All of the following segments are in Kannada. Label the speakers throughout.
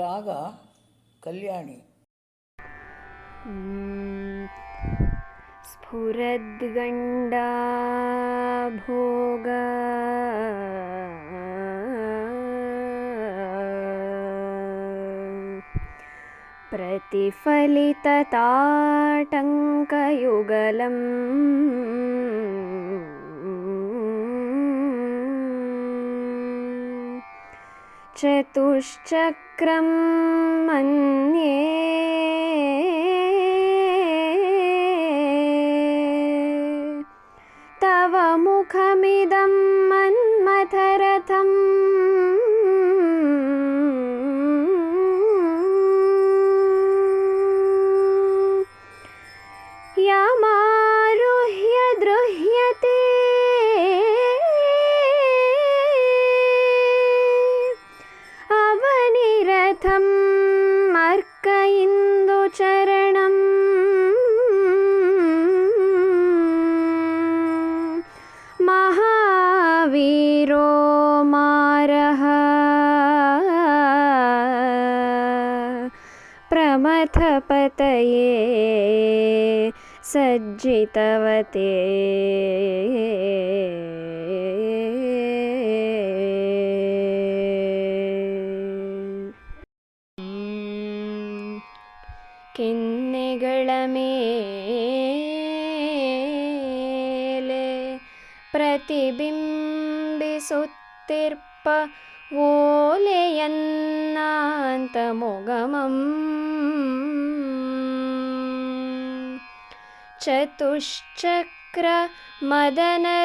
Speaker 1: ರಾಗ ಕಲ್ಯಾಣಿ
Speaker 2: स्फुरद्गण्डा भोग प्रतिफलितताटङ्कयुगलम् चतुश्चक्रं വക്രം മന്യേ ीरोमारः प्रमथपतये सज्जितवते। किन्निगळमे प्रतिबिम्ब ಮೇಲೆ ಪ್ರತಿಬಿಂಬಿಸುತ್ತಿರ್ಪ ಓಲೆಯನ್ನಾಂತ ಮೊಗಮಂ ಚತುಶ್ಚಕ್ರ ಮದನರಥವೆನ್ನುತ್ತಾ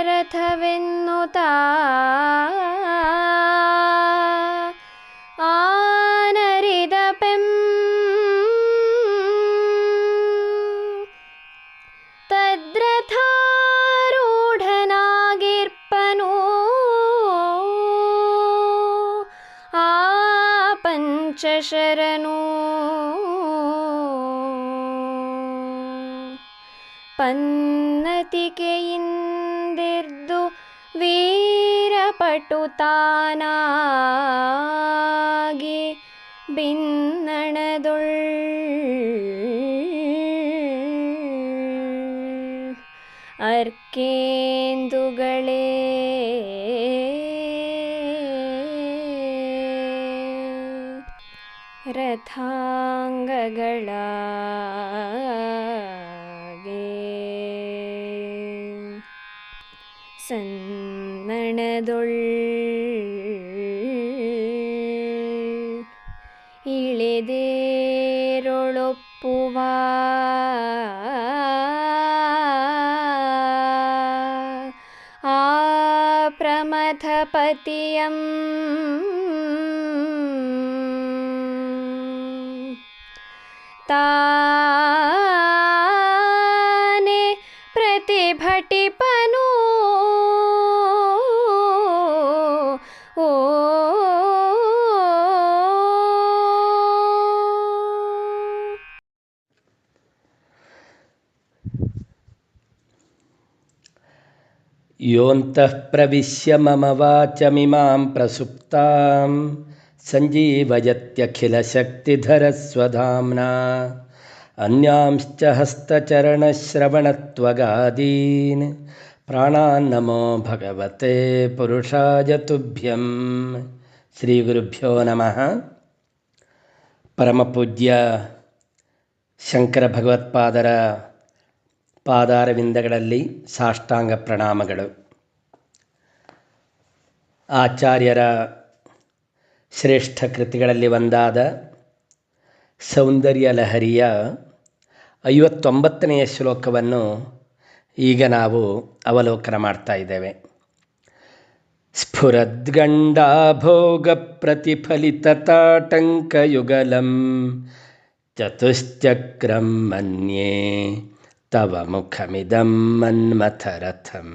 Speaker 2: ಪಂಚಶರನು ಪನ್ನತಿಕೆಯಿಂದಿರ್ದು ವೀರಪಟುತಾನಾಗಿ ಬಿನ್ನಣದೊಳ್ ಅರ್ಕೇಂದುಗಳೇ ರಥಾಂಗಗಳಾಗೆ ಸನ್ನಣದೊಳ್ ಇಳೆದೇರೊಳೊಪ್ಪುವ ಆ ಪ್ರಮಥಪತಿಯಂ ताने प्रतिभटिपनु। ओ।
Speaker 3: योऽन्तः प्रविश्य मम वाचमिमां प्रसुप्ताम्। सञ्जीवयत्यखिलशक्तिधरस्वधाम्ना अन्यांश्च हस्तचरणश्रवणत्वगादीन् प्राणान्नमो भगवते पुरुषाय तुभ्यं ಶ್ರೀಗುರುಭ್ಯೋ ನಮಃ ಪರಮಪೂಜ್ಯ ಶಂಕರ ಭಗವತ್ಪಾದರ ಪಾದಾರವಿಂದಗಳಲ್ಲಿ ಸಾಷ್ಟಾಂಗ ಪ್ರಣಾಮಗಳು ಆಚಾರ್ಯರ ಶ್ರೇಷ್ಠ ಕೃತಿಗಳಲ್ಲಿ ಒಂದಾದ ಸೌಂದರ್ಯ ಲಹರಿಯ ಐವತ್ತೊಂಬತ್ತನೆಯ ಶ್ಲೋಕವನ್ನು ಈಗ ನಾವು ಅವಲೋಕನ ಮಾಡ್ತಾ ಇದ್ದೇವೆ. ಯುಗಲಂ ಚತುಶ್ಚಕ್ರಂ ಮನ್ಯೇ ತವ ಮುಖಮಿದಂ ಮನ್ಮಥರಥಂ.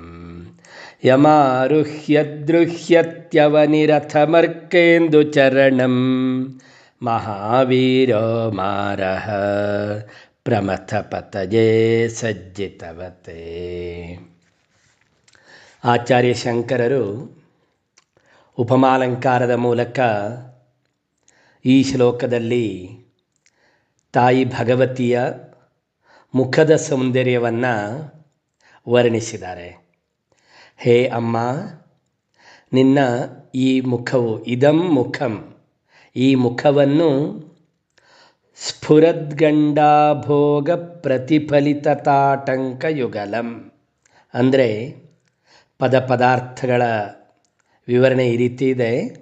Speaker 3: यमारुह्यद्रुह्यत्यवनिरथमर्केन्दुचरणं महावीरो मारः ಪ್ರಮಥಪತಜೇ ಸಜ್ಜಿತವತೆ ಆಚಾರ್ಯ ಶಂಕರರು ಉಪಮಾಲಂಕಾರದ ಮೂಲಕ ಈ ಶ್ಲೋಕದಲ್ಲಿ ತಾಯಿ ಭಗವತಿಯ ಮುಖದ ಸೌಂದರ್ಯವನ್ನು ವರ್ಣಿಸಿದ್ದಾರೆ ಹೇ ಅಮ್ಮ, ನಿನ್ನ ಈ ಮುಖವು ಇದಂ ಮುಖಂ. ಈ ಮುಖವನ್ನು ಸ್ಫುರದ್ಗಂಡಾಭೋಗ ಪ್ರತಿಫಲಿತತಾಟಂಕ ಯುಗಲಂ ಅಂದರೆ ಪದ ಪದಾರ್ಥಗಳ ವಿವರಣೆ ಈ ರೀತಿ ಇದೆ.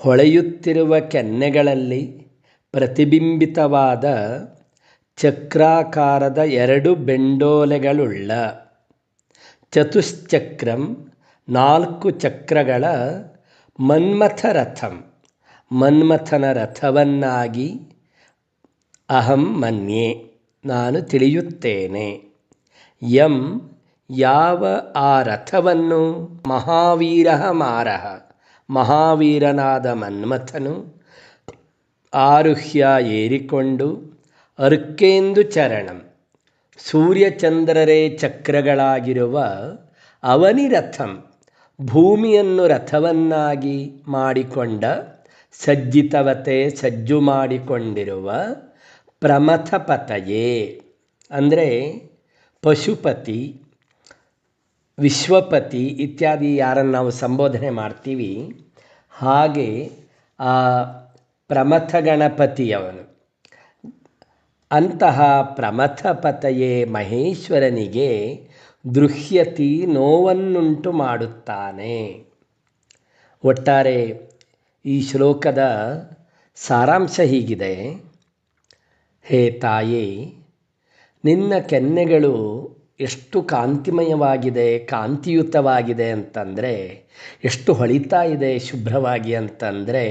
Speaker 3: ಹೊಳೆಯುತ್ತಿರುವ ಕೆನ್ನೆಗಳಲ್ಲಿ ಪ್ರತಿಬಿಂಬಿತವಾದ ಚಕ್ರಾಕಾರದ ಎರಡು ಬೆಂಡೋಲೆಗಳುಳ್ಳ ಚತುಶ್ಚಕ್ರಂ ನಾಲ್ಕು ಚಕ್ರಗಳ ಮನ್ಮಥ ರಥಂ ಮನ್ಮಥನ ರಥವನ್ನಾಗಿ ಅಹಂ ಮನ್ಯೆ, ನಾನು ತಿಳಿಯುತ್ತೇನೆ. ಯಂ ಯಾವ ಆ ರಥವನ್ನು? ಮಹಾವೀರ ಮಾರಹ. ಮಹಾವೀರನಾದ ಮನ್ಮಥನು ಆರುಹ್ಯ ಏರಿಕೊಂಡು ಅರ್ಕೇಂದು ಚರಣಂ. ಸೂರ್ಯಚಂದ್ರರೇ ಚಕ್ರಗಳಾಗಿರುವ ಅವನಿ ರಥಂ ಭೂಮಿಯನ್ನು ರಥವನ್ನಾಗಿ ಮಾಡಿಕೊಂಡ ಸಜ್ಜಿತವತೆ ಸಜ್ಜು ಮಾಡಿಕೊಂಡಿರುವ ಪ್ರಮಥಪತಯೇ. ಅಂದರೆ ಪಶುಪತಿ, ವಿಶ್ವಪತಿ ಇತ್ಯಾದಿ ಯಾರನ್ನು ನಾವು ಸಂಬೋಧನೆ ಮಾಡ್ತೀವಿ, ಹಾಗೆ ಆ ಪ್ರಮಥ ಗಣಪತಿಯವನು ಅಂತಹ ಪ್ರಮಥಪತಯೇ ಮಹೇಶ್ವರನಿಗೆ ದೃಹ್ಯತಿ ನೋವನ್ನುಂಟು ಮಾಡುತ್ತಾನೆ. ಒಟ್ಟಾರೆ ಈ ಶ್ಲೋಕದ ಸಾರಾಂಶ ಹೀಗಿದೆ. ಹೇ ತಾಯಿ, ನಿನ್ನ ಕೆನ್ನೆಗಳು ಎಷ್ಟು ಕಾಂತಿಮಯವಾಗಿದೆ, ಕಾಂತಿಯುತವಾಗಿದೆ ಅಂತಂದರೆ, ಎಷ್ಟು ಹೊಳಿತಾ ಇದೆ, ಶುಭ್ರವಾಗಿ ಅಂತಂದರೆ,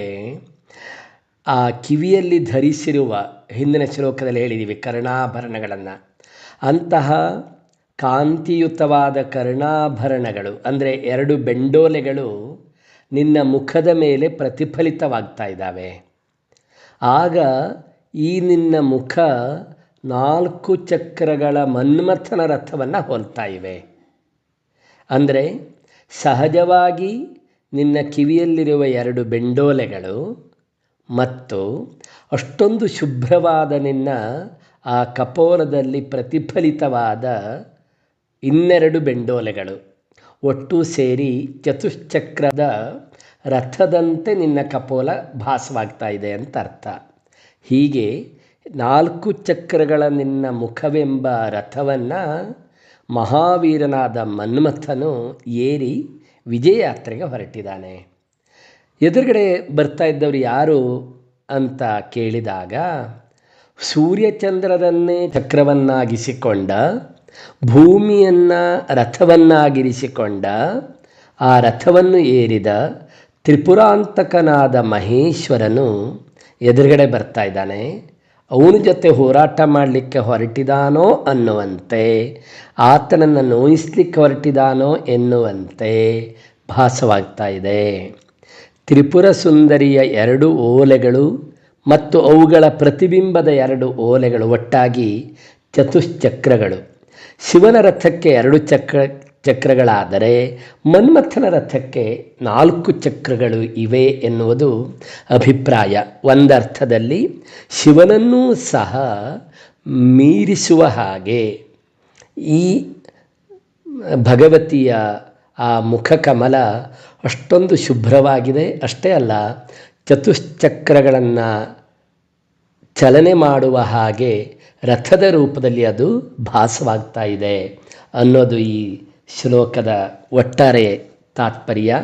Speaker 3: ಆ ಕಿವಿಯಲ್ಲಿ ಧರಿಸಿರುವ ಹಿಂದಿನ ಶ್ಲೋಕದಲ್ಲಿ ಹೇಳಿದ್ದೀವಿ ಕರ್ಣಾಭರಣಗಳನ್ನು. ಅಂತಹ ಕಾಂತಿಯುತವಾದ ಕರ್ಣಾಭರಣಗಳು, ಅಂದರೆ ಎರಡು ಬೆಂಡೋಲೆಗಳು ನಿನ್ನ ಮುಖದ ಮೇಲೆ ಪ್ರತಿಫಲಿತವಾಗ್ತಾ ಇದ್ದಾವೆ. ಆಗ ಈ ನಿನ್ನ ಮುಖ ನಾಲ್ಕು ಚಕ್ರಗಳ ಮನ್ಮಥನ ರಥವನ್ನು ಹೋಲ್ತಾ ಇವೆ. ಅಂದರೆ ಸಹಜವಾಗಿ ನಿನ್ನ ಕಿವಿಯಲ್ಲಿರುವ ಎರಡು ಬೆಂಡೋಲೆಗಳು ಮತ್ತು ಅಷ್ಟೊಂದು ಶುಭ್ರವಾದ ನಿನ್ನ ಆ ಕಪೋಲದಲ್ಲಿ ಪ್ರತಿಫಲಿತವಾದ ಇನ್ನೆರಡು ಬೆಂಡೋಲೆಗಳು. ಒಟ್ಟು ಸೇರಿ ಚತುಶ್ಚಕ್ರದ ರಥದಂತೆ ನಿನ್ನ ಕಪೋಲ ಭಾಸವಾಗ್ತಾ ಇದೆ ಅಂತ ಅರ್ಥ. ಹೀಗೆ ನಾಲ್ಕು ಚಕ್ರಗಳ ನಿನ್ನ ಮುಖವೆಂಬ ರಥವನ್ನು ಮಹಾವೀರನಾದ ಮನ್ಮಥನು ಏರಿ ವಿಜಯಯಾತ್ರೆಗೆ ಹೊರಟಿದ್ದಾನೆ. ಎದುರುಗಡೆ ಬರ್ತಾ ಇದ್ದವರು ಯಾರು ಅಂತ ಕೇಳಿದಾಗ ಸೂರ್ಯಚಂದ್ರರನ್ನೇ ಚಕ್ರವನ್ನಾಗಿಸಿಕೊಂಡ, ಭೂಮಿಯನ್ನು ರಥವನ್ನಾಗಿರಿಸಿಕೊಂಡ, ಆ ರಥವನ್ನು ಏರಿದ ತ್ರಿಪುರಾಂತಕನಾದ ಮಹೇಶ್ವರನು ಎದುರುಗಡೆ ಬರ್ತಾ ಇದ್ದಾನೆ. ಅವನ ಜೊತೆ ಹೋರಾಟ ಮಾಡಲಿಕ್ಕೆ ಹೊರಟಿದಾನೋ ಅನ್ನುವಂತೆ, ಆತನನ್ನು ನೋಯಿಸ್ಲಿಕ್ಕೆ ಹೊರಟಿದಾನೋ ಎನ್ನುವಂತೆ ಭಾಸವಾಗ್ತಾ ಇದೆ. ತ್ರಿಪುರ ಸುಂದರಿಯ ಎರಡು ಓಲೆಗಳು ಮತ್ತು ಅವುಗಳ ಪ್ರತಿಬಿಂಬದ ಎರಡು ಓಲೆಗಳು ಒಟ್ಟಾಗಿ ಚತುಶ್ಚಕ್ರಗಳು. ಶಿವನ ರಥಕ್ಕೆ ಎರಡು ಚಕ್ರ, ಚಕ್ರಗಳಾದರೆ ಮನ್ಮಥನ ರಥಕ್ಕೆ ನಾಲ್ಕು ಚಕ್ರಗಳು ಇವೆ ಎನ್ನುವುದು ಅಭಿಪ್ರಾಯ. ಒಂದರ್ಥದಲ್ಲಿ ಶಿವನನ್ನೂ ಸಹ ಮೀರಿಸುವ ಹಾಗೆ ಈ ಭಗವತಿಯ ಆ ಮುಖ ಕಮಲ ಅಷ್ಟೊಂದು ಶುಭ್ರವಾಗಿದೆ. ಅಷ್ಟೇ ಅಲ್ಲ, ಚತುಶ್ಚಕ್ರಗಳನ್ನು ಚಲನೆ ಮಾಡುವ ಹಾಗೆ ರಥದ ರೂಪದಲ್ಲಿ ಅದು ಭಾಸವಾಗ್ತಾ ಇದೆ ಅನ್ನೋದು ಈ ಶ್ಲೋಕದ ಒಟ್ಟಾರೆ ತಾತ್ಪರ್ಯ.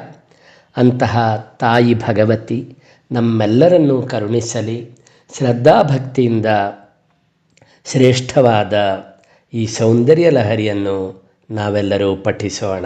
Speaker 3: ಅಂತಹ ತಾಯಿ ಭಗವತಿ ನಮ್ಮೆಲ್ಲರನ್ನು ಕರುಣಿಸಲಿ. ಶ್ರದ್ಧಾಭಕ್ತಿಯಿಂದ ಶ್ರೇಷ್ಠವಾದ ಈ ಸೌಂದರ್ಯ ಲಹರಿಯನ್ನು ನಾವೆಲ್ಲರೂ ಪಠಿಸೋಣ.